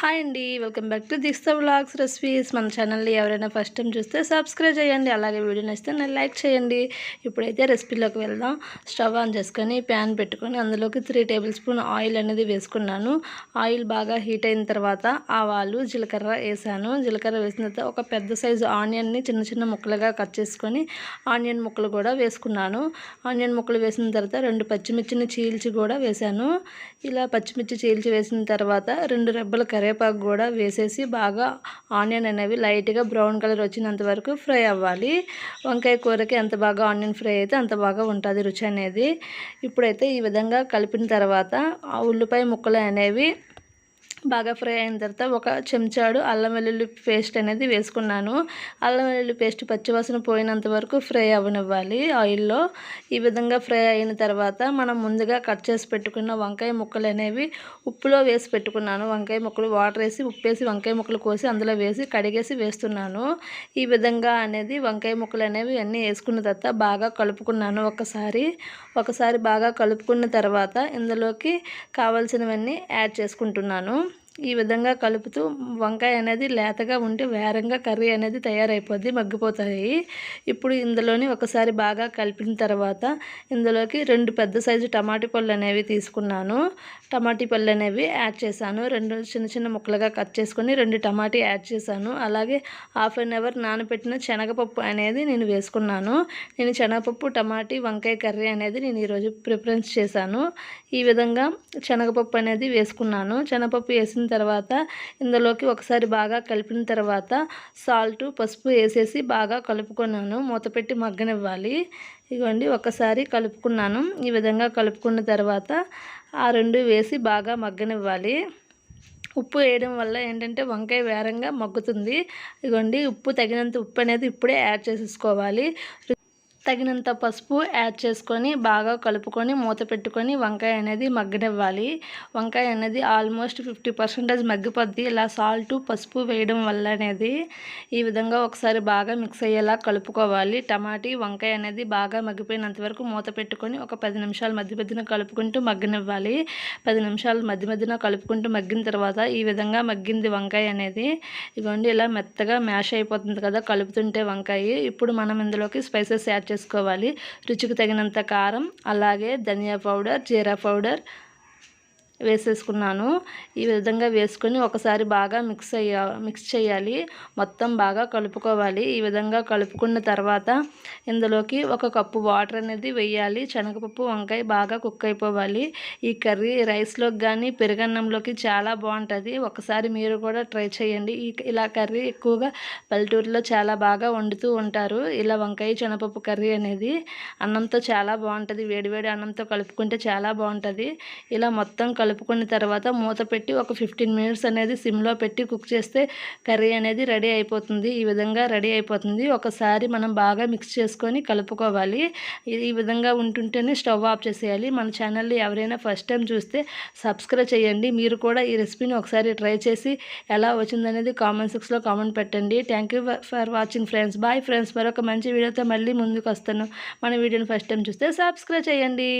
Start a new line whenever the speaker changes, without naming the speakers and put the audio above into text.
Hi అండి welcome back to దిస్తా vlogs recipes. మన ఛానల్ని ఎవరైనా ఫస్ట్ టైం చూస్తే సబ్స్క్రైబ్ చేయండి అలాగే వీడియో నచ్చితే నేను లైక్ చేయండి. ఇప్పుడైతే రెసిపీలోకి వెళ్దాం. స్టవ్ ఆన్ చేసుకొని ప్యాన్ పెట్టుకొని అందులోకి త్రీ టేబుల్ స్పూన్ ఆయిల్ అనేది వేసుకున్నాను. ఆయిల్ బాగా హీట్ అయిన తర్వాత ఆవాలు జీలకర్ర వేసాను. జీలకర్ర వేసిన తర్వాత ఒక పెద్ద సైజు ఆనియన్ని చిన్న చిన్న ముక్కలుగా కట్ చేసుకొని ఆనియన్ ముక్కలు కూడా వేసుకున్నాను. ఆనియన్ ముక్కలు వేసిన తర్వాత రెండు పచ్చిమిర్చిని చీల్చి కూడా వేసాను. ఇలా పచ్చిమిర్చి చీల్చి వేసిన తర్వాత రెండు రెబ్బల కరివేపాకు కూడా వేసేసి బాగా ఆనియన్ అనేవి లైట్గా బ్రౌన్ కలర్ వచ్చినంత వరకు ఫ్రై అవ్వాలి. వంకాయ కూరకి ఎంత బాగా ఆనియన్ ఫ్రై అయితే అంత బాగా ఉంటుంది రుచి అనేది. ఇప్పుడైతే ఈ విధంగా కలిపిన తర్వాత ఆ ఉల్లిపాయ ముక్కలు అనేవి బాగా ఫ్రై అయిన తర్వాత ఒక చెంచాడు అల్లం వెల్లుల్లి పేస్ట్ అనేది వేసుకున్నాను. అల్లం వెల్లుల్లి పేస్ట్ పచ్చివాసన పోయినంత వరకు ఫ్రై అవ్వనివ్వాలి ఆయిల్లో. ఈ విధంగా ఫ్రై అయిన తర్వాత మనం ముందుగా కట్ చేసి పెట్టుకున్న వంకాయ ముక్కలు అనేవి ఉప్పులో వేసి పెట్టుకున్నాను. వంకాయ ముక్కలు వాటర్ వేసి ఉప్పు వేసి వంకాయ ముక్కలు కోసి అందులో వేసి కడిగేసి వేస్తున్నాను. ఈ విధంగా అనేది వంకాయ ముక్కలు అనేవి అన్నీ వేసుకున్న తర్వాత బాగా కలుపుకున్నాను ఒకసారి. ఒకసారి బాగా కలుపుకున్న తర్వాత ఇందులోకి కావాల్సినవన్నీ యాడ్ చేసుకుంటున్నాను. ఈ విధంగా కలుపుతూ వంకాయ అనేది లేతగా ఉంటే వేరంగా కర్రీ అనేది తయారైపోద్ది మగ్గిపోతాయి. ఇప్పుడు ఇందులోని ఒకసారి బాగా కలిపిన తర్వాత ఇందులోకి రెండు పెద్ద సైజు టమాటీ పళ్ళు అనేవి తీసుకున్నాను. టమాటీ పళ్ళు అనేవి యాడ్ చేశాను. రెండు చిన్న చిన్న ముక్కలుగా కట్ చేసుకొని రెండు టమాటీ యాడ్ చేశాను. అలాగే హాఫ్ అన్ అవర్ నానబెట్టిన శనగపప్పు అనేది నేను వేసుకున్నాను. నేను శనగపప్పు టమాటీ వంకాయ కర్రీ అనేది నేను ఈరోజు ప్రిఫరెన్స్ చేశాను. ఈ విధంగా శనగపప్పు అనేది వేసుకున్నాను. శనగపప్పు వేసిన తర్వాత ఇందులోకి ఒకసారి బాగా కలిపిన తర్వాత సాల్ట్ పసుపు వేసేసి బాగా కలుపుకున్నాను. మూత పెట్టి మగ్గనివ్వాలి. ఇదిగోండి ఒకసారి కలుపుకున్నాను. ఈ విధంగా కలుపుకున్న తర్వాత ఆ రెండు వేసి బాగా మగ్గనివ్వాలి. ఉప్పు వేయడం వల్ల ఏంటంటే వంకాయ వేరంగా మగ్గుతుంది. ఇదిగోండి ఉప్పు తగినంత ఉప్పు అనేది ఇప్పుడే యాడ్ చేసేసుకోవాలి. తగినంత పసుపు యాడ్ చేసుకొని బాగా కలుపుకొని మూత పెట్టుకొని వంకాయ అనేది మగ్గనివ్వాలి. వంకాయ అనేది ఆల్మోస్ట్ ఫిఫ్టీ పర్సెంటేజ్ మగ్గిపోద్ది. ఇలా సాల్ట్ పసుపు వేయడం వల్ల అనేది ఈ విధంగా ఒకసారి బాగా మిక్స్ అయ్యేలా కలుపుకోవాలి. టమాటీ వంకాయ అనేది బాగా మగ్గిపోయినంత వరకు మూత పెట్టుకొని ఒక పది నిమిషాలు మధ్య మధ్యన కలుపుకుంటూ మగ్గనివ్వాలి. పది నిమిషాలు మధ్య మధ్యన కలుపుకుంటూ మగ్గిన తర్వాత ఈ విధంగా మగ్గింది వంకాయ అనేది. ఇవ్వండి ఇలా మెత్తగా మ్యాష్ అయిపోతుంది కదా కలుపుతుంటే వంకాయ. ఇప్పుడు మనం ఇందులోకి స్పైసెస్ యాడ్ చేసుకోవాలి. రుచికి తగినంత కారం అలాగే ధనియా పౌడర్ జీరా పౌడర్ వేసేసుకున్నాను. ఈ విధంగా వేసుకొని ఒకసారి బాగా మిక్స్ అయ్యా మిక్స్ చేయాలి. మొత్తం బాగా కలుపుకోవాలి. ఈ విధంగా కలుపుకున్న తర్వాత ఇందులోకి ఒక కప్పు వాటర్ అనేది వేయాలి. శనగపప్పు వంకాయ బాగా కుక్ అయిపోవాలి. ఈ కర్రీ రైస్లోకి కానీ పెరుగన్నంలోకి చాలా బాగుంటుంది. ఒకసారి మీరు కూడా ట్రై చేయండి. ఈ ఇలా కర్రీ ఎక్కువగా పల్లెటూరులో చాలా బాగా వండుతూ ఉంటారు. ఇలా వంకాయ శనగపప్పు కర్రీ అనేది అన్నంతో చాలా బాగుంటుంది. వేడివేడి అన్నంతో కలుపుకుంటే చాలా బాగుంటుంది. ఇలా మొత్తం కలుపుకున్న తర్వాత మూత పెట్టి ఒక ఫిఫ్టీన్ మినిట్స్ అనేది సిమ్లో పెట్టి కుక్ చేస్తే కర్రీ అనేది రెడీ అయిపోతుంది. ఈ విధంగా రెడీ అయిపోతుంది. ఒకసారి మనం బాగా మిక్స్ చేసుకొని కలుపుకోవాలి. ఈ విధంగా ఉంటుంటేనే స్టవ్ ఆఫ్ చేసేయాలి. మన ఛానల్ని ఎవరైనా ఫస్ట్ టైం చూస్తే సబ్స్క్రైబ్ చేయండి. మీరు కూడా ఈ రెసిపీని ఒకసారి ట్రై చేసి ఎలా వచ్చిందనేది కామెంట్ సెక్షన్లో కామెంట్ పెట్టండి. Thank you for watching friends bye friends మరొక మంచి వీడియోతో మళ్ళీ ముందుకు వస్తాను. మన వీడియోని ఫస్ట్ టైం చూస్తే సబ్స్క్రైబ్ చేయండి.